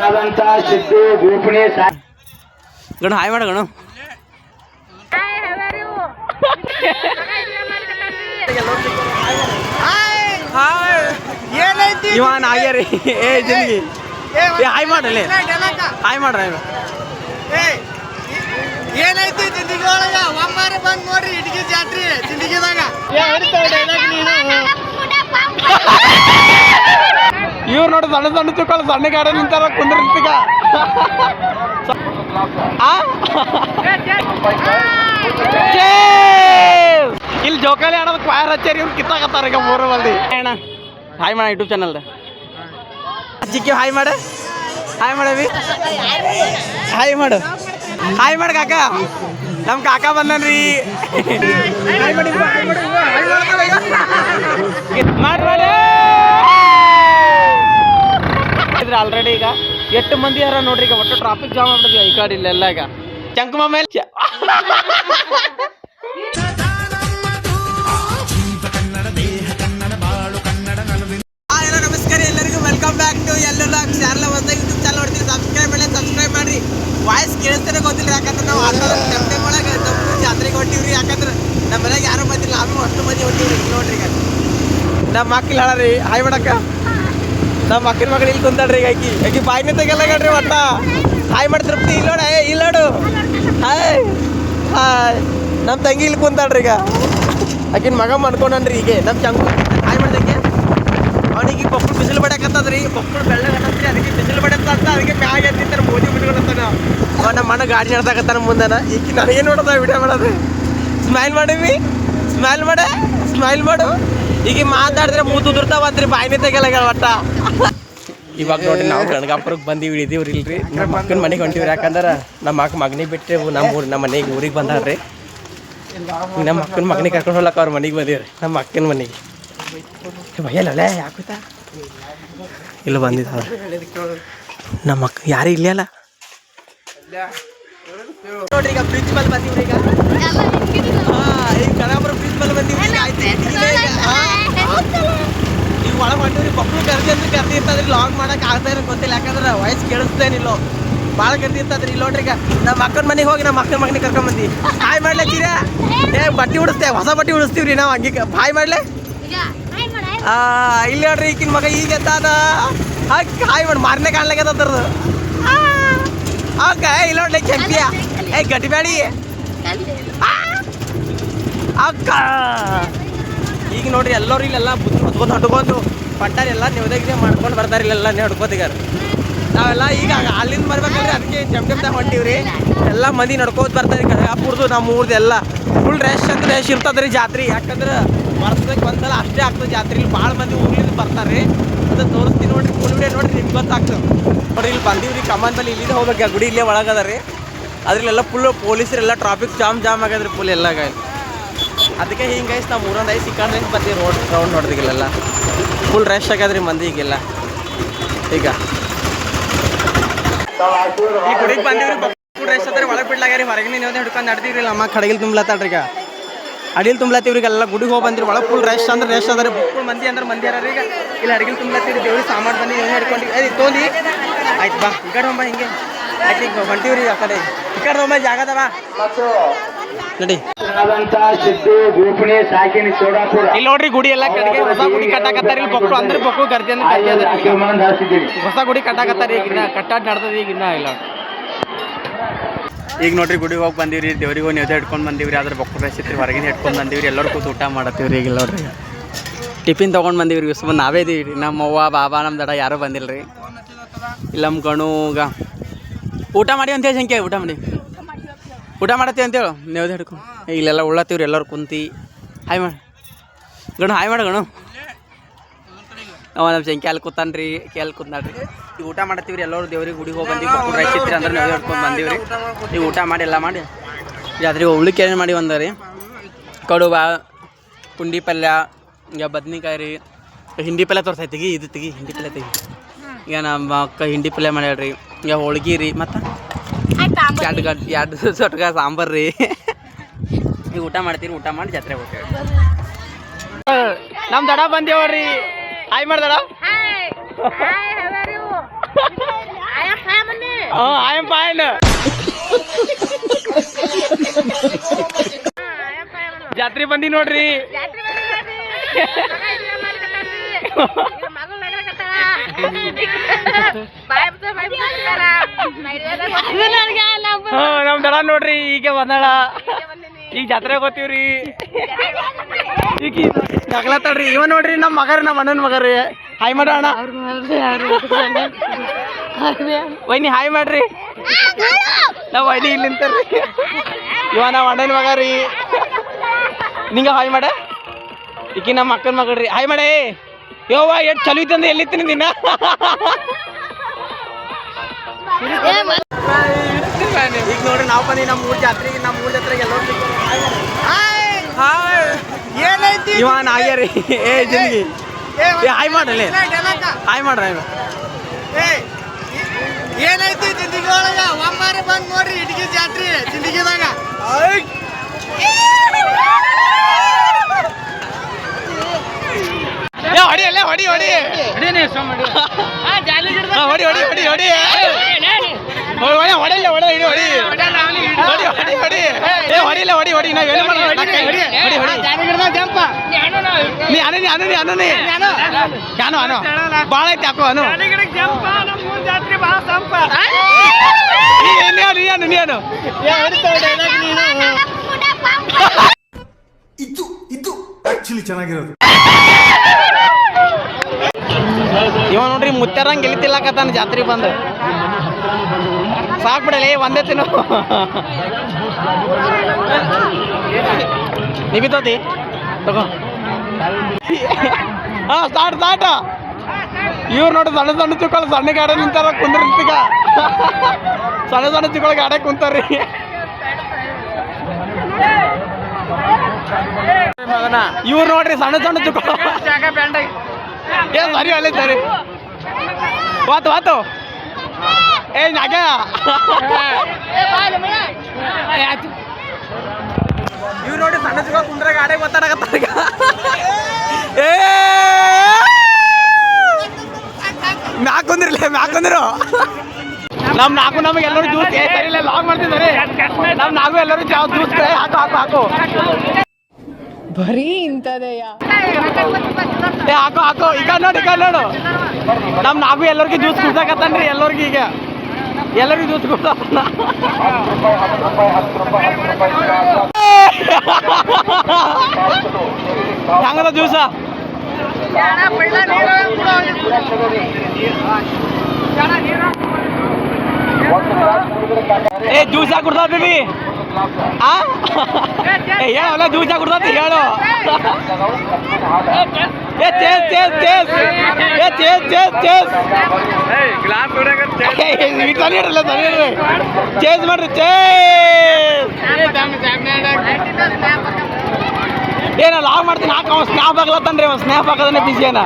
ಆದಂತ ಸಿದ್ದು ಗೋಪಣಿ ಗಣ ಹಾಯ್ ಮಾಡ ಗಣ. ಏನೈತಿ ಇವ ನಾಗ್ಯಾರಿ ಏ ಜಿಂದಗಿ ಏ ಹಾಯ್ ಮಾಡಲಿ ಹಾಯ್ ಮಾಡ್ರ. ಏನೈತಿ ಜಿಂದಗಿ ಒಳಗ? ಒಮ್ಮಾರಿ ಬಂದ್ ನೋಡ್ರಿ ಇಟ್ಗಿ ಜಾತ್ರಿ ಜಿಂದಗಿದಾಗ ಇವ್ರು ನೋಡಿ ಸಣ್ಣ ಸಣ್ಣ ಚುಕ್ಕಳು ಸಣ್ಣ ಗಾಡಿ ನಿಂತಾರ ಕುಂದ್ರಿಸ್ತೀಗ ಇಲ್ಲಿ ಜೋಕಾಲಿ ಆಡೋದಕ್ಕೆ ಕ್ವಾಯರ್ ಹಚ್ಚಾರಿ ಇವ್ರು ಕಿತ್ತಾಕತ್ತಾರ ಈಗ ಮೂರು ಮಂದಿ ಅಣ್ಣ ಹಾಯ್ ಮಾಡ ಯೂಟ್ಯೂಬ್ ಚಾನಲ್ದ ಚಿಕ್ಕಿ ಹಾಯ್ ಮಾಡ ಹಾಯ್ ಮಾಡವಿ ಹಾಯ್ ಮಾಡು ಹಾಯ್ ಮಾಡು ಕಾಕ ನಮ್ಮ ಕಾಕ ಬಂದನ್ರಿ ಮಾಡಿ ಮಾಡಿ ಆಲ್ರೆಡಿ ಈಗ. ಎಷ್ಟು ಮಂದಿ ಯಾರ ನೋಡ್ರಿ ಈಗ ಒಟ್ಟು ಟ್ರಾಫಿಕ್ ಜಾಮ್ ಆಗ್ಬಿಟ್ಟಿದೆ ಈ ಕಡೆ ಇಲ್ಲೆಲ್ಲ ಈಗ. ಚಂಕಮ ಮೇಲೆ ನಮಸ್ಕಾರ. ಎಲ್ಲರಿಗೂ ವೆಲ್ಕಮ್ ಬ್ಯಾಕ್ ಟು ಮಾಡಿ ವಾಯ್ಸ್ ಕೇಳಿಸ್ತಾನೆ ಗೊತ್ತಿಲ್ಲ, ಯಾಕಂದ್ರೆ ನಾವು ಟೆಂಪ್ಟೇಮ್ ಒಳಗೆ ನಮ್ಮ ಜಾತ್ರೆಗೆ ಹೊಂಟಿವ್ರಿ. ಯಾಕಂದ್ರೆ ನಮ್ಮ ಮನೆಗೆ ಯಾರು ಬಂದಿಲ್ಲ ನಾವು ಅಷ್ಟು ಮಂದಿ ಹೊಂಟಿವ್ರಿ. ನೋಡ್ರಿ ಈಗ. ನಮ್ಮ ಮಕ್ಳು ಹೇಳರಿ ಹಾಯ್ ಮಾಡಕ್ಕ ನಮ್ಮ ಮಕ್ಕಳ ಮಗಳು ಇಲ್ಲಿ ಕುಂತಾಡ್ರಿ ಈಗ ಆಕಿ. ಆಕಿ ಬಾಯಿನ ತೆಗೆಲ್ಲ ಕಣ್ರಿ ಒಟ್ಟ. ಹಾಯ್ ಮಾಡಿ ತೃಪ್ತಿ. ಇಲ್ಲ ನೋಡ, ಏ ಇಲ್ಲ ನೋಡು. ಹಾಯ್ ಹಾಯ್ ನಮ್ಮ ತಂಗಿ ಇಲ್ಲಿ ಕುಂತಾಡ್ರಿ ಈಗ. ಆಕಿನ ಮಗ ಮಾಡ್ಕೊಂಡ್ರಿ ಈಗ ನಮ್ಮ ಚಂಗು ಹಾಯ್ ಮಾಡ್ದಂಗೆ ಅವನಿಗೆ ಕೊಪ್ಪಳು ಬಿಸಿಲು ಬಡಕತ್ತದ್ರಿ ಬೆಳ್ಳ ಬೆಳ್ಳಗತ್ತದ್ರಿ ಅದಕ್ಕೆ ಬಿಸಿಲು ಬಡತ್ತ ಅಂತ ಅದಕ್ಕೆ ಮ್ಯಾಗ ಎತ್ತಿರ್ತಾರೆ ಮೋದಿ ಬಿಟ್ಕೊಳತ್ತಾನ ಅವ ನಮ್ಮ ಅಣ್ಣ ಗಾಡಿ ನಡ್ದಾಕತ್ತಾನ ಮುಂದನ. ಈಗ ನನಗೇನು ನೋಡೋದ ವಿಡಿಯೋ ಮಾಡೋದು ಸ್ಮೈಲ್ ಮಾಡಿವಿ ಸ್ಮೈಲ್ ಮಾಡೇ. ಸ್ಮೈಲ್ ಮಾಡು. ಈಗ ಮಾತಾಡಿದ್ರೆ ಮೂತು ರೀ ಬಾಯಿನೇ ತೆಗಿಯಲ್ಲ ಒಟ್ಟ. ಇವಾಗ ನೋಡ್ರಿ ನಾವು ಗಣಗಾಪುರಕ್ಕೆ ಬಂದಿವಿ ಇಳಿದೀವ್ರಿ ಇಲ್ರಿ. ನಮ್ಮ ಅಕ್ಕನ ಮನೆಗೆ ಹೊಂಟಿವ್ರಿ ಯಾಕಂದ್ರೆ ನಮ್ಮ ಅಕ್ಕ ಮಗನಿಗೆ ಬಿಟ್ಟೆವು ನಮ್ಮ ಊರು ನಮ್ಮ ಮನೆಗೆ ಊರಿಗೆ ಬಂದಾರ್ರಿ. ನಮ್ಮ ಅಕ್ಕನ ಮಗನಿಗೆ ಕರ್ಕೊಂಡು ಹೋಗ್ಲಕ್ಕ ಅವ್ರ ಮನೆಗೆ ಬಂದೀವ್ರಿ ನಮ್ಮ ಅಕ್ಕನ ಮನೆಗೆ. ಭಯಲ್ಲ ಯಾಕುತ್ತಾ ಇಲ್ಲ ಬಂದಿದ್ದಾವ್ರಿ. ನಮ್ಮ ಅಕ್ಕ ಯಾರು ಇಲ್ಲ ಅಲ್ಲ ನೋಡ್ರಿ ಈಗ ಪ್ರಿನ್ಸಿಪಲ್ ಬಂದಿವ್ರಿ ಈಗ. ಈಗ ಗಣಗಾಪುರ ಬ್ರಿಡ್ಜ್ ಮೇಲೆ ಬಂದೀವಿ ಈಗ ಒಳಗೆ ಹೊಂಟಿವ್ರಿ ಮಕ್ಕಳು ಕರ್ದಿ ಅಂದ್ರೆ ಕರ್ದಿ ಇರ್ತದ್ರಿ ಲಾಗ್ ಮಾಡಕ್ ಆಗ್ತಾ ಇರೋ ಗೊತ್ತಿಲ್ಲ ಯಾಕಂದ್ರೆ ವಾಯ್ಸ್ ಕೇಳಿಸ್ತೇನಿಲ್ಲ ಭಾಳ ಕರ್ದಿ ಇರ್ತದ್ರಿ ಇಲ್ಲಿ ನೋಡ್ರಿ ಈಗ ನಮ್ಮ ಅಕ್ಕನ ಮನೆಗೆ ಹೋಗಿ ನಮ್ಮ ಅಕ್ಕನ ಮಗನಿಗೆ ಕರ್ಕೊಂಡ್ ಬಂದಿ ಹಾಯ್ ಮಾಡ್ಲತ್ತೀರ ಏ ಬಟ್ಟೆ ಉಡಿಸ್ತೇವೆ ಹೊಸ ಬಟ್ಟೆ ಉಡಿಸ್ತೀವ್ರಿ ನಾವು ಹಂಗೆ ಹಾಯ್ ಮಾಡ್ಲೆ ಆ ಇಲ್ಲಿ ನೋಡ್ರಿ ಈಗಿನ ಮಗ ಈಗ ಎದ್ದಾನ ಹಾಯ್ ಮಾಡಿ ಮಾರನೇ ಕಾಣ್ಲಾಗ್ಯದ ಅದ್ರದ್ದು ಓಕೆ ಇಲ್ಲಿ ನೋಡ್ಲಿ ಕೆಂಪಿಯ ಏ ಗಟ್ಟಿಬೇಡಿ ಅಕ್ಕ! ಈಗ ನೋಡ್ರಿ ಎಲ್ಲರೂ ಇಲ್ಲೆಲ್ಲ ಬುದ್ಧಿ ಹೊತ್ಕೊಂಡು ಹೊಡ್ಕೊಂಡು ಪಟ್ಟಾರಿ ಎಲ್ಲ ನೆವದಾಗಿದೆ ಮಾಡ್ಕೊಂಡು ಬರ್ತಾರೆ ಇಲ್ಲೆಲ್ಲ ನಡ್ಕೋತಿಗಾರ ನಾವೆಲ್ಲ ಈಗ ಅಲ್ಲಿಂದ ಬರ್ಬೇಕಂದ್ರೆ ಅದಕ್ಕೆ ಜಮ್ಟಮ್ದಾಗ ಹೊಂಟಿವ್ರಿ. ಎಲ್ಲ ಮಂದಿ ನಡ್ಕೋತ ಬರ್ತಾರೆ ಅಪ್ಪುರ್ದು ನಮ್ಮ ಊರ್ದು ಎಲ್ಲ. ಫುಲ್ ರ್ಯಾಶ್ ಅಂತ ರ್ಯಾಶ್ ಇರ್ತದ್ರಿ ಜಾತ್ರೆ. ಯಾಕಂದ್ರೆ ವರ್ಷಕ್ಕೆ ಒಂದ್ಸಲ ಅಷ್ಟೇ ಆಗ್ತದೆ ಜಾತ್ರೆ. ಇಲ್ಲಿ ಭಾಳ ಮಂದಿ ಊರ್ಲಿಂದ ಬರ್ತಾರೆ ಅದು ತೋರಿಸ್ತೀನಿ ನೋಡ್ರಿ ಫುಲ್ ವಿಡಿಯೋ ನೋಡ್ರಿ, ನಿಮ್ಗೆ ಗೊತ್ತಾಗ್ತದೆ. ನೋಡ್ರಿ, ಇಲ್ಲಿ ಬಂದಿವ್ರಿ ಕಮಾನ್ ಬಲ್ಲಿ ಇಲ್ಲಿಂದ ಹೋಗ್ಬೇಕು. ಗುಡಿ ಇಲ್ಲೇ ಒಳಗದ ರೀ. ಅದ್ರಲ್ಲೆಲ್ಲ ಫುಲ್ ಪೊಲೀಸರೆಲ್ಲ ಟ್ರಾಫಿಕ್ ಜಾಮ್ ಜಾಮ್ ಆಗ್ಯದ್ರಿ ಫುಲ್ ಎಲ್ಲ ಅದಕ್ಕೆ ಹಿಂಗೆ ಐಸ್ ನಾವು ಮೂರೊಂದು ಐದು ಹಿಂಗೆ ಬರ್ತೀವಿ ರೋಡ್ ರೌಂಡ್ ಹೊಡೆದಿಗೆಲ್ಲ ಫುಲ್ ರಶ್ ಆಗಾದ್ರಿ ಮಂದಿ ಈಗೆಲ್ಲ ಈಗ. ಈ ಗುಡಿಗೆ ಬಂದಿವ್ರಿ ಫುಲ್ ರಶ್ ಅದ್ರಿ ಒಳಗೆ ಬಿಡ್ಲಾಗ್ಯಾರಿ, ಹೊರಗಿನ ನೀವು ಹಿಡ್ಕೊಂಡು ನಡ್ದೀವ್ರಿ ಅಮ್ಮ ಕಡಗಿಲ್ ತುಂಬಲತ್ತಾಳ್ರಿ ಈಗ. ಅಡಿಲ್ ತುಂಬಲತ್ತೀವ್ರಿ ಎಲ್ಲ ಗುಡಿಗೆ ಹೋಗಿ ಬಂದಿರಿ ಒಳಗೆ ಫುಲ್ ರಶ್ ಅಂದ್ರೆ ರಶ್ ಅದ್ರಿ ಫುಲ್ ಮಂದಿ ಅಂದ್ರೆ ಮಂದಿ ಯಾರ ಈಗ. ಇಲ್ಲಿ ಅಡಿಗೆ ತುಂಬಲತ್ತೀರಿ ದೇವ್ರಿಗೆ ಸಾಮಾನು ಬಂದು ನೀವು ಹಿಡ್ಕೊಂಡು ತೋಲಿ ಆಯ್ತು ಬಾ, ಈ ಕಡೆ ಹೋಗ್ಬಾ ಹಿಂಗೆ. ಆಯ್ತು ಈಗ ಹೊಂಟಿವ್ರಿ ಆ ಕಡೆ. ಈ ಕಡೆ ಹೋಗ್ಬಾ ಜಾಗ ಅದ ಬಾ. ನಡಿ. ಆದಂತ ಸಿದ್ದು ಗೋಪಣಿ ಸಾಕಿನ ಸೋಡಾಪುರ. ಇಲ್ಲಿ ನೋಡ್ರಿ ಗುಡಿ ಎಲ್ಲ ಕಡೆಗೆ ಹೊಸ ಗುಡಿ ಕಟ್ಟಾಕತ್ತಾರ ಇಲ್ಲಿ ಬೊಕ್ಕು ಅಂದ್ರೆ ಬೊಕ್ಕು ಗರ್ಜಿ ಅಂದ್ರೆ ಅದ ಹೊಸ ಗುಡಿ ಕಟ್ಟಾಕತ್ತಾರ ಈಗ ಇನ್ನ ಕಟ್ಟಾಡ್ ನಡ್ದದ ಈಗ ಇನ್ನ ಇಲ್ಲ. ಈಗ ನೋಡ್ರಿ ಗುಡಿಗೆ ಹೋಗಿ ಬಂದೀವ್ರಿ ದೇವ್ರಿಗೆ ಹೋಗಿ ನೀವು ಹಿಡ್ಕೊಂಡು ಬಂದೀವ್ರಿ ಅದ್ರ ಬೊಕ್ಕು ರೈಸ್ ಇತ್ತು ಹೊರಗಿನ ಹಿಡ್ಕೊಂಡು ಬಂದೀವ್ರಿ ಎಲ್ಲರೂ ಕೂತು ಊಟ ಮಾಡತ್ತೀವ್ರಿ ಈಗ ಇಲ್ಲಿ ನೋಡ್ರಿ. ಟಿಫಿನ್ ತೊಗೊಂಡು ಬಂದೀವ್ರಿ ಬಂದು ನಾವೇ ಇದೀವಿ ನಮ್ಮ ಅವ್ವ ಬಾಬಾ ನಮ್ಮ ದಡ ಯಾರೂ ರೀ ಇಲ್ಲ ನಮ್ಮ ಗಣುಗ. ಊಟ ಮಾಡಿ ಅಂತ ಅಂತೇಳಿ ಶಂಕೆ ಊಟ ಮಾಡಿ. ಊಟ ಮಾಡತ್ತೀವಿ ಅಂತೇಳು? ಹಿಡ್ಕೊಂಡು ಏ, ಇಲ್ಲೆಲ್ಲ ಉಳ್ಳತ್ತೀವ್ರಿ ಎಲ್ಲರೂ ಕುಂತಿ. ಹಾಯ್ ಮಾಡಿ. ಗಣು ಹಾಯ್ ಮಾಡ ಗಣು. ಅವ ನಮ್ಮ ಶಂಕೆ ಅಲ್ಲಿ ಕೂತಾನ್ರಿ ಕೇಳಿ ಕೂತ್ನಾಡ್ರಿ ಈಗ ಊಟ ಮಾಡತ್ತೀವ್ರಿ ಎಲ್ಲರೂ ದೇವ್ರಿಗೆ ಗುಡಿಗೆ ಹೋಗಿ ಬಂದೀವಿ. ಅಂದ್ರೆ ನಾವು ಹಿಡ್ಕೊಂಡು ಬಂದೀವ್ರಿ. ಈಗ ಊಟ ಮಾಡಿ ಎಲ್ಲ ಮಾಡಿ. ಜಾತ್ರೆಗೆ ಉಳ್ಳಿಕೆ ಏನು ಮಾಡಿ ಬಂದ ರೀ ಕಡುಬ ಪುಂಡಿ ಪಲ್ಯ ಈಗ ಬದ್ನಿಕಾಯಿ ರೀ. ಹಿಂಡಿ ಪಲ್ಯ ತೋರ್ಸೈತಿಗಿ ತೆಗಿ ಇದು ತೆಗಿ ಹಿಂಡಿ ಪಲ್ಯ ತೆಗಿ. ಈಗ ನಮ್ಮ ಅಕ್ಕ ಹಿಂಡಿ ಪಲ್ಯ ಮಾಡ್ಯಾಳ್ರಿ. ಈಗ ಹೋಳ್ಗಿ ರೀ ಮತ್ತು? ಎರಡು ಗಂಟೆ ಎರಡು ಸೊಟ್ಗ ಸಾಂಬಾರು ರೀ. ಈಗ ಊಟ ಮಾಡ್ತೀರಿ ಊಟ ಮಾಡಿ ಜಾತ್ರೆ ಹೋಗ್ತೇವೆ ನಮ್ಮ ದಡ ಬಂದೇವ್ರಿ. ಹಾಯ್ ಮಾಡ್ದಡ Hi. Hi, how are you? I am I am fine ಜಾತ್ರೆ ಬಂದಿ ನೋಡ್ರಿ. ದಡ ನೋಡ್ರಿ, ಈಗ ಬಂದಾಳ. ಈಗ ಜಾತ್ರೆ ಗೊತ್ತೀವ್ರಿ ಈಗ ರೀ ಇವ ನೋಡ್ರಿ ನಮ್ಮ ಮಗರಿ ನಮ್ಮ ಅಣ್ಣನ ಮಗರಿ. ಹಾಯ್ ಮಾಡೋಣ ವೈನಿ ಹಾಯ್ ಮಾಡ್ರಿ. ನಾವ್ ವೈನಿ ಇಲ್ಲಿ ನಿಂತಾರ್ರಿ ಇವ ನಮ್ಮ ಅಣ್ಣನ ಮಗರಿ. ನಿಂಗ ಹಾಯ್ ಮಾಡ. ಈಕಿ ನಮ್ಮ ಅಕ್ಕನ ಮಗಳ್ರಿ. ಹಾಯ್ ಮಾಡೇ. ಯೋವ ಎಷ್ಟು ಚಲೋ ಇತ್ತಂದ್ರೆ ಎಲ್ಲಿತ್ತೀನಿ ನಿನ್ನ ಈಗ ನೋಡ್ರಿ ನಾವು ಬಂದಿ ನಮ್ಮ ಊರ್ ಜಾತ್ರೆಗೆ ನಮ್ಮ ಊರ್ ಜಾತ್ರೆಗೆ ಎಲ್ಲರೂ ಏನೈತಿ ಇವ ನಾಗ್ಯಾರಿ ಏ ಜಿಂದಗಿ. ಏ ಹಾಯ್ ಮಾಡ್ರಿ ಹಾಯ್ ಮಾಡ್ರಿ ಹಾಯ್ ಮಾಡ್. ಏ, ಏನೈತಿ ಜಿಂದಗಿ ಒಳಗ ಒಮ್ಮಾರಿ ಬಂದ್ ನೋಡ್ರಿ ಇಟ್ಗಿ ಜಾತ್ರೆ ಜಿಂದಗಿದಾಗ. ಹೊಡಿ ಅಲ್ಲೇ ಹೊಡಿ ಹೊಡಿ. ಹಾ, ಹೊಡಿ ಹೊಡಿ ಹೊಡಿ ಹೊಡಿ ಹೊಡಿ. ಹೊಡಿ. ಹೊಡಿಲ್ಲ ಹೊಡಿ ಹೊಡಿ ಹೊಡಿ ಹೊಡಿ ಹೊಡಿ ಹೊಡಿ ಏ ಹೊಡಿಲ್ಲ ಹೊಡಿ ಹೊಡಿ ನಾವ್ ಏನು ಮಾಡಲ್ಲ ಹೊಡಿ ಹೊಡಿ ಹೊಡಿ ಜಂಪ ನೀ ಅನು ಭಾಳ ಐತಿ ಯಾಕೋ ಅನು? ಇದು ಇದು ಆಕ್ಚುಲಿ ಚೆನ್ನಾಗಿರೋದು. ಇವ ನೋಡ್ರಿ ಗೆಲ್ತಿಲ್ಲ ಗೆಲಿತಿಲ್ಲಕತ್ತಾನ ಜಾತ್ರೆ ಬಂದು. ಸಾಕ್ ಬಿಡಲಿ ಒಂದೇ ತಿನ್ನು. ನಿಬಿತೋತಿ ತಗೋ. ಹಾ ಸ್ಟಾರ್ಟ್ ಸ್ಟಾರ್ಟ್ ಇವ್ರು ನೋಡಿ, ಸಣ್ಣ ಸಣ್ಣ ಚಿಕ್ಕಳು ಸಣ್ಣ ಗಾಡಿ ನಿಂತಾರ, ಕುಂದ್ರ ನಿಂತಿಗ ಸಣ್ಣ ಸಣ್ಣ ಚಿಕ್ಕಳು ಗಾಡೆ ಕುಂತಾರ್ರಿ. ಇವ್ರು ನೋಡ್ರಿ, ಸಣ್ಣ ಸಣ್ಣ ಚಿಕ್ಕಳು ಏ, ಸರಿ, ಅಲ್ಲಿ ಸರಿ. ವಾತು ವಾತು. ಏ ನಾಗ ಇವ್ ನೋಡಿ ಸಣ್ಣ ಚಿಕ್ಕ ಕುಂದ್ರ ಗಾಡಿ ಗೊತ್ತಾಡಕತ್ತಾರ ಈಗ. ಏ! ಮ್ಯಾಕ್ ಕುಂದ್ರಿಲ್ಲ ಮ್ಯಾಕ್ ಕುಂದ್ರು. ನಮ್ ನಾಕು ನಮಗೆ ಎಲ್ಲರೂ ಜ್ಯೂಸ್ ಇಲ್ಲ ಲಾಗ್ ಮಾಡ್ತಿದ್ದಾರೆ. ನಮ್ ನಾಕು ಎಲ್ಲರೂ ಜ್ಯೂಸ್ ಹಾಕು ಹಾಕು ಹಾಕು. ಏ ಹಾಕೋ ಹಾಕೋ. ಈಗ ನೋಡು ಈಗ ನೋಡು. ನಮ್ ನಾಕು ಎಲ್ಲರಿಗೂ ಜ್ಯೂಸ್ ಕುಡ್ಸಕತ್ತಾನ್ರಿ ಎಲ್ಲರಿಗೂ ಈಗ. ಎಲ್ಲರಿಗೂ ಜ್ಯೂಸ್ ಕುಡ್ಸತ್ತಾನ ಹೆಂಗದ ಜ್ಯೂಸ ಏ ಜ್ಯೂಸ ಏ ಹೇಳಲ್ಲ ಯಾಕೆ ಕುಡ್ದಾತಿ ಹೇಳು. ಏ, ಚೇಸ್ ಚೇಸ್ ಚೇಸ್. ಏ, ಚೇಸ್ ಚೇಸ್ ಏ ಇರಲ್ಲ ಸರಿ ಇರ್ರಿ ಚೇಸ್ ಮಾಡ್ರಿ, ಚೇಸ್. ಏನ, ಲಾಗ್ ಮಾಡ್ತೀನಿ, ಹಾಕ, ಅವ್ ಸ್ನ್ಯಾಪ್ ಆಗ್ಲತ್ತನ್ರಿ ಅವ ಸ್ನ್ಯಾಪ್ ಹಾಕೋದನ್ನೇ ಬಿಸಿ ಏನ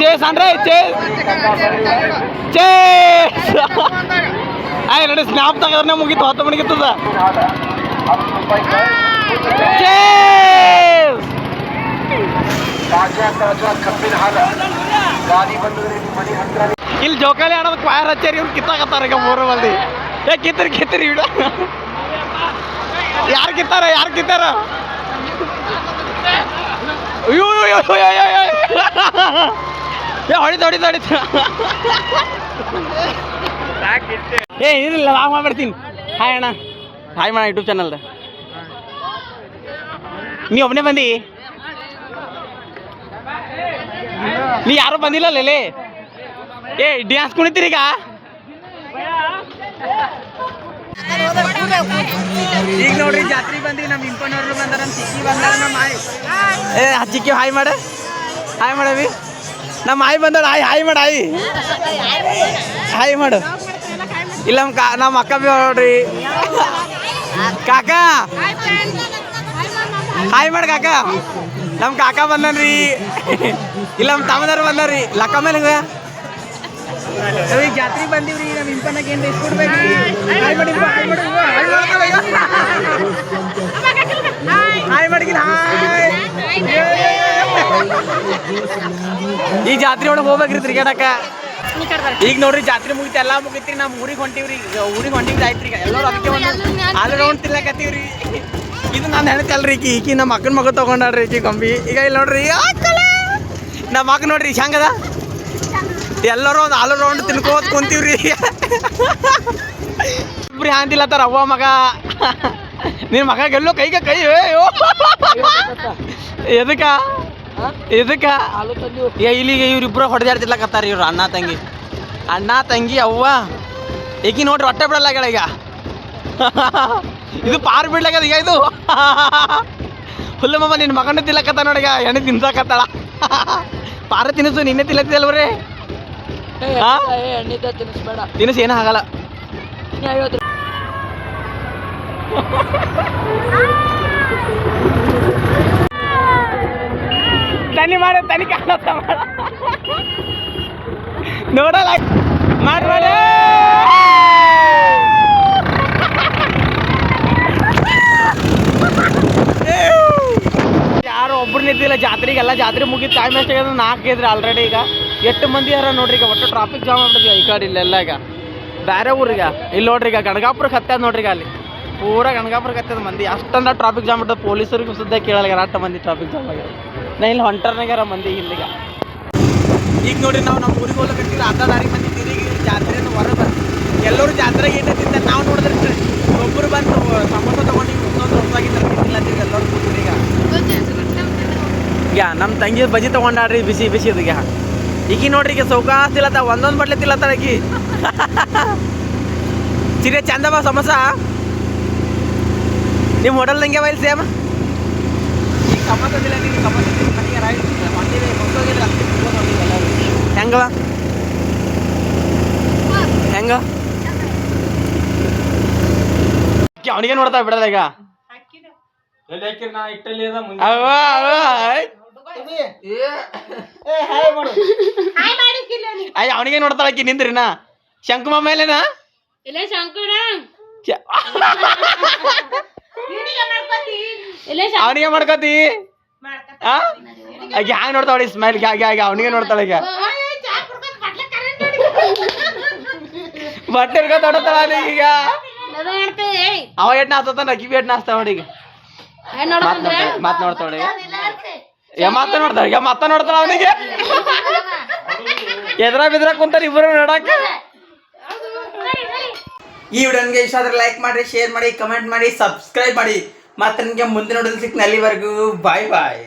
ಚೇಸ್ ಅಂದ್ರೆ ಚೇಸ್ ಚೇಸ್ ಆಯ್ ನೋಡಿ ಸ್ನ್ಯಾಪ್ ತಗದ್ರೆ ಮುಗೀತು, ಹತ್ತು ಮಣಿಗಿತ್ತದ. ಚೇಸ್ ಇಲ್ಲಿ ಜೋಕಾಲಿ ಆಡೋದು ಕ್ವಾಯರ್ ಹಚ್ಚಾರಿ ಇವ್ರು ಕಿತ್ತಾಕತ್ತಾರ ಮೂರು ಮಂದಿ. ಏ, ಕಿತ್ತರಿ ಕಿತ್ತರಿ, ಇಡ. ಯಾರು ಕಿತ್ತಾರ ಯಾರು ಕಿತ್ತಾರ? ಅಯ್ಯೋ. ಏ, ಹೊಡಿತ ಹೊಡಿತ ಹೊಡಿತ. ಏ, ಇರಲಿಲ್ಲ ನಾವು ಮಾಡ್ಬಿಡ್ತೀನಿ. ಹಾಯ್ ಅಣ್ಣ. ಹಾಯ್ ಮಾಡ ಯೂಟ್ಯೂಬ್ ಚಾನಲ್ದ ನೀ ಒಬ್ಬನೇ ಬಂದಿ? ನೀ ಯಾರು ಬಂದಿಲ್ಲ ಲೇ ಏ ಡ್ಯಾನ್ಸ್ ಕುಣಿತೀರಿ ಈಗ? ಈಗ ನೋಡ್ರಿ ಜಾತ್ರೆ ಬಂದಿ ನಮ್ಮ ಇಂಪನವ್ರು ಬಂದಾರ ನಮ್ಮ ಚಿಕ್ಕಿ ಬಂದಾರ ನಮ್ಮ ಆಯ್. ಏ ಆ ಚಿಕ್ಕಿ ಹಾಯ್ ಮಾಡ. ಹಾಯ್ ಮಾಡವಿ ನಮ್ಮ ಆಯ್ ಬಂದಾಳ ಆಯ್ ಹಾಯ್ ಮಾಡ ಆಯ್. ಹಾಯ್ ಮಾಡು. ಇಲ್ಲ ನಮ್ಮ ಕಾ ನಮ್ಮ ಅಕ್ಕ ಬಿ ನೋಡ್ರಿ. ಕಾಕ. ಹಾಯ್ ಮಾಡು ಕಾಕ. ನಮ್ಮ ಕಾಕ ಬಂದನ್ರಿ. ಇಲ್ಲ ನಮ್ಮ ತಮ್ಮದಾರ ಬಂದಾರ್ರಿ ಲಕ್ಕ ಮೇಲೆ ಈಗ ಜಾತ್ರೆ ಬಂದಿವ್ರಿ ನಮ್ಮ ಇಂಪನಾಗ ಏನು ಕೊಡ್ಬೇಕು ಹಾಯ್ ಮಾಡಿ ಹಾಯ್ ಮಾಡಿ ಹಾಯ್ ಮಾಡಿಗಿಲ್ಲ ಹಾಯ್ ಈ ಜಾತ್ರೆ ಒಳಗೆ ಹೋಗ್ಬೇಕ್ರಿ ತಿರ್ಗಾಡಕ ಈಗ ನೋಡ್ರಿ ಜಾತ್ರೆ ಮುಗಿತು ಎಲ್ಲ ಮುಗಿತ್ರಿ ನಮ್ಮ ಊರಿಗೆ ಹೊಂಟಿವ್ರಿ ಊರಿಗೆ ಹೊಂಟಿವ್ರಿ ಆಯ್ತ್ರಿ ಈಗ ಎಲ್ಲರೂ ಅದಕ್ಕೆ ಒಂದು ಆಲ್ ರೌಂಡ್ ತಿರ್ಲಾಕತ್ತೀವ್ರಿ ಇದು ನಾನು ಹೇಳ್ತಲ್ರಿ ಈಕಿ ಈಕಿ ನಮ್ಮ ಅಕ್ಕನ ಮಗ ತಗೊಂಡಾಡ್ರಿ ಈಕಿ ಕಂಬಿ ಈಗ ಇಲ್ಲಿ ನೋಡ್ರಿ. ನಮ್ಮ ಅಕ್ಕ ನೋಡ್ರಿ ಹೆಂಗದ ಎಲ್ಲರೂ ಒಂದು ಆಲ್ ರೌಂಡ್ ತಿನ್ಕೋತ್ ಕುಂತೀವ್ರಿ. ಇಬ್ರಿ ಹಾಂತಿಲ್ಲತ್ತಾರ ಅವ್ವ ಮಗ. ನಿನ್ ಮಗ ಗೆಲ್ಲೋ ಕೈಗೆ ಕೈ ಎದಕ ಎದಕ್ಕ? ಎದಕ್ಕ? ಇಲ್ಲಿಗೆ ಇವ್ರಿಬ್ರು ಹೊಡೆದಾಡ್ತಿರ್ಲಕತ್ತಾರ ಇವ್ರು ಅಣ್ಣ ತಂಗಿ. ಅಣ್ಣ ತಂಗಿ, ಅವ್ವ. ಏಕಿ ನೋಡ್ರಿ ಹೊಟ್ಟೆ ಬಿಡಲ್ಲ ಈಗ. ಇದು ಪಾರ್ ಬಿಡ್ಲಾಗದ ಈಗ ಇದು. ಹುಲ್ಲಮ್ಮ ನಿನ್ನ ಮಗನ ತಿಲ್ಲಕತ್ತ ನೋಡಿಗ ಎಣ್ಣೆ ತಿನ್ಸಾಕತ್ತಾಳ. ಪಾರ ತಿನ್ನಿಸು, ನಿನ್ನೆ ತಿಲ್ಲತ್ತಿದಲ್ವರೇ ತಿನ್ನಿಸ್ ಏನೂ ಆಗಲ್ಲ. ತನಿ ಮಾಡ ತನಿ ಕಾಣತ್ತ ಮಾಡ. ನೋಡಲ್ಲ ಮಾಡ್ ಮಾಡ. ಯಾರು ಒಬ್ರು ನಿಂತಿಲ್ಲ ಜಾತ್ರೆಗೆಲ್ಲ ಜಾತ್ರೆ ಮುಗಿದ ಟೈಮ್ ಎಷ್ಟಾಗ್ಯದ ನಾಲ್ಕು ಇದ್ರೆ ಆಲ್ರೆಡಿ ಈಗ. ಎಷ್ಟು ಮಂದಿ ಯಾರ ನೋಡ್ರಿ ಈಗ ಒಟ್ಟು ಟ್ರಾಫಿಕ್ ಜಾಮ್ ಆಗ್ಬಿಟ್ಟಿದೆ ಈ ಕಡೆ ಇಲ್ಲೆಲ್ಲ ಈಗ. ಬೇರೆ ಊರಿಗೆ. ಇಲ್ಲಿ ನೋಡ್ರಿ ಈಗ ಗಣಗಾಪುರಕ್ಕೆ ಹತ್ತದ ನೋಡ್ರಿ ಈಗ ಅಲ್ಲಿ. ಪೂರ ಗಣಗಾಪುರಕ್ಕೆ ಹತ್ತದ ಮಂದಿ. ಅಷ್ಟಂದ ಟ್ರಾಫಿಕ್ ಜಾಮ್ ಬಿಟ್ಟದ ಪೊಲೀಸರಿಗೆ ಸುದ್ದಿ ಕೇಳಲ್ಲ ಅಷ್ಟು ಮಂದಿ ಟ್ರಾಫಿಕ್ ಜಾಮ್ ಆಗಿದೆ ನಾ ಇಲ್ಲಿ ಹೊಂಟರ್ನಾಗ್ಯಾರ ಮಂದಿ ಇಲ್ಲಿಗ. ಈಗ ನೋಡ್ರಿ ನಾವು ನಮ್ಮ ಊರಿಗೆ ಹೋಗ್ಲಿಕ್ಕೆ ಅರ್ಧ ದಾರಿ ಮಂದಿ ತಿರುಗಿ ಜಾತ್ರೆನ ಹೊರಗೆ ಬರ್ತೀವಿ ಎಲ್ಲರೂ ಜಾತ್ರೆಗೆ ಏನಂತಿದ್ದ ನಾವು ನೋಡಿದ್ರೆ ಒಬ್ಬರು ಬಂದು ಸಮೋಸ ತೊಗೊಂಡು ಇನ್ನೊಂದು ಹೊಸದಾಗಿ ತಿಂತಿಲ್ಲ ಅಂತ ಎಲ್ಲರೂ ಕೂತ್ರು ಈಗ. ಯಾ ನಮ್ಮ ತಂಗಿ ಬಜಿ ತಗೊಂಡಾಡ್ರಿ ಬಿಸಿ ಬಿಸಿ ಇದೀಗ ಈಕಿ ನೋಡ್ರಿ ಈಗ ಸೌಕಾಸ್ ತಿಲ್ಲತ್ತ ಒಂದೊಂದು ಬಟ್ಲೆ ತಿಲ್ಲತ್ತಾಳ ಈಕಿ. ಚಿರೆ ಚಂದವ ಸಮಸ. ನಿಮ್ಮ ಹೋಟೆಲ್ದಂಗೆ ಬೈಲ್ ಸೇಮ್ ಈಗ ಸಮೋಸ ತಿಲ್ಲ ನೀವು ಸಮೋಸ ಮನೆಗೆ ಹೆಂಗವ ಹೆಂಗ ಅವನಿಗೆ ನೋಡ್ತಾ ಬಿಡದ ಈಗ. ಅವ. ಅಯ್ಯ ಅವನಿಗೆ ನೋಡ್ತಾಳ ಆಕಿ? ನಿಂದ್ರಿನ ಶಂಕುಮ ಮೇಲೆನಾ? ಇಲ್ಲ ಶಂಕರ. ಶ- ಇಲ್ಲ ಅವನಿಗೆ ಮಾಡ್ಕೋತಿ? ಆಕಿ ಹ್ಯಾಂಗ ನೋಡ್ತಾವಳಿ ಸ್ಮೈಲ್ ಅವನಿಗೆ ನೋಡ್ತಾಳ ಈಗ. ಬಟ್ಟೆ ಅವ್ನಿಗೆ ಈಗ. ಅವ ಎಟ್ ನಾಸ್ತಾನ ಅಕ್ಕಿ ಬಿ ಎಟ್ ನಾಸ್ತಾವ ಮಾತ್ ನೋಡ್ತಾವಳಿ ಯಾ ಮಾತ ನೋಡ್ತಾಳ ಯಾ ಮಾತ ನೋಡ್ತಾಳ ಅವನಿಗೆ. ಎದ್ರ ಬಿದ್ರ ಕುಂತಾರ ಇಬ್ಬರು ನೋಡಕ್ಕ. ಈ ವಿಡಿಯೋನ್ಗೆ ಇಷ್ಟ ಆದ್ರೆ ಲೈಕ್ ಮಾಡಿ ಶೇರ್ ಮಾಡಿ ಕಮೆಂಟ್ ಮಾಡಿ ಸಬ್ಸ್ಕ್ರೈಬ್ ಮಾಡಿ. ಮತ್ತೆ ನಿಮಗೆ ಮುಂದಿನ ನೋಡೋದು ಸಿಕ್ಕಿನ ಅಲ್ಲಿವರೆಗೂ. ಬಾಯ್ ಬಾಯ್